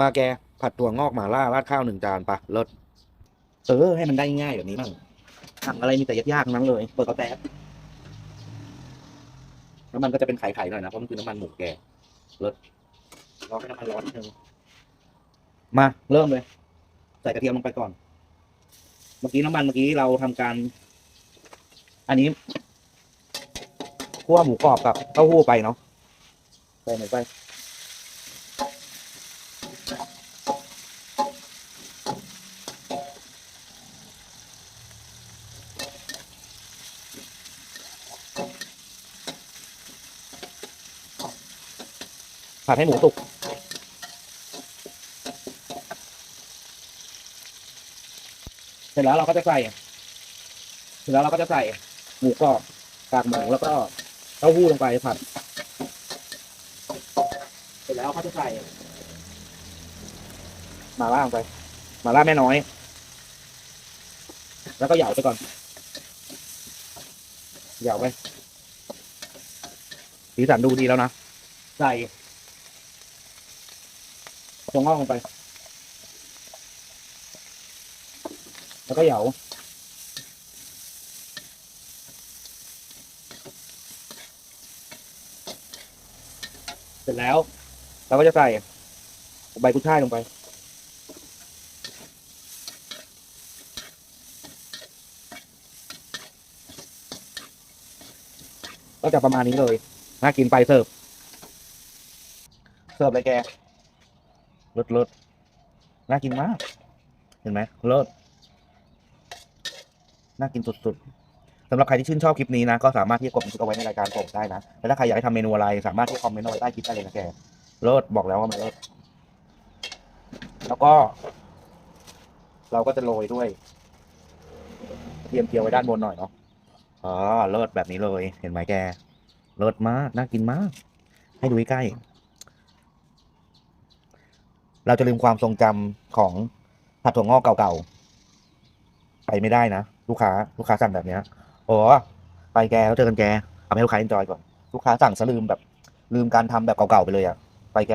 มาแกผัดตัวงอกหมาล่าราดข้าวหนึ่งจานปะเลิศเออ ให้มันได้ง่ายแบบนี้บ้างทำอะไรมีแต่ยากๆทั้งนั้นเลย เปิดกระแตบน้ำมันก็จะเป็นไข่ๆหน่อยนะ เพราะมันคือน้ำมันหมูแกเลิศรอให้น้ำมันร้อนนิดนึงมาเริ่มเลย ใส่กระเทียมลงไปก่อน เมื่อกี้น้ำมันเมื่อกี้เราทำการ อันนี้คั่วหมูกรอบกับเต้าหู้ไปเนาะใส่หน่อยไป ผัดให้หมูสุกเสร็จแล้วเราก็จะใส่เสร็จแล้วเราก็จะใส่หมูกรอบกากหมูแล้วก็เต้าหู้ลงไปผัด เสร็จแล้วเขาจะใส่หมาล่าลงไปหมาล่าแม่น้อย แล้วก็เหยาไปก่อนเหยาไปสีสันดูดีแล้วนะ ใส่ ตรงงอกลงไป แล้วก็เหยาเสร็จแล้ว เราก็จะใส่ใบกุ้ยช่ายลงไป ก็จะประมาณนี้เลย น่ากินไปเสิร์ฟ เสิร์ฟเลยแก เลิศเลิศน่ากินมาก เห็นไหมเลิศน่ากินสุดๆสำหรับใครที่ชื่นชอบคลิปนี้นะ ก็สามารถที่จะกดบันทึกเอาไว้ในรายการผมได้นะแล้วถ้าใครอยากให้ทำเมนูอะไร สามารถที่คอมเมนต์เอาไว้ใต้คลิปได้เลยนะแกเลิศบอกแล้วว่ามันเลิศแล้วก็ เราก็จะโรยด้วยเทียมเจียวไว้ด้านบนหน่อยเนาะอ๋อเลิศแบบนี้เลย เห็นไหมแกเลิศมากน่ากินมาก ให้ดูใกล้ เราจะลืมความทรงจำของผัดถั่วงอกเก่าๆ ไปไม่ได้นะ ลูกค้า ลูกค้าสั่งแบบเนี้ยโอ้ไปแกแล้วเจอกันแก เอาให้ลูกค้าเอนจอยก่อน ลูกค้าสั่งสลืมแบบลืมการทำแบบเก่าๆไปเลยอะไปแก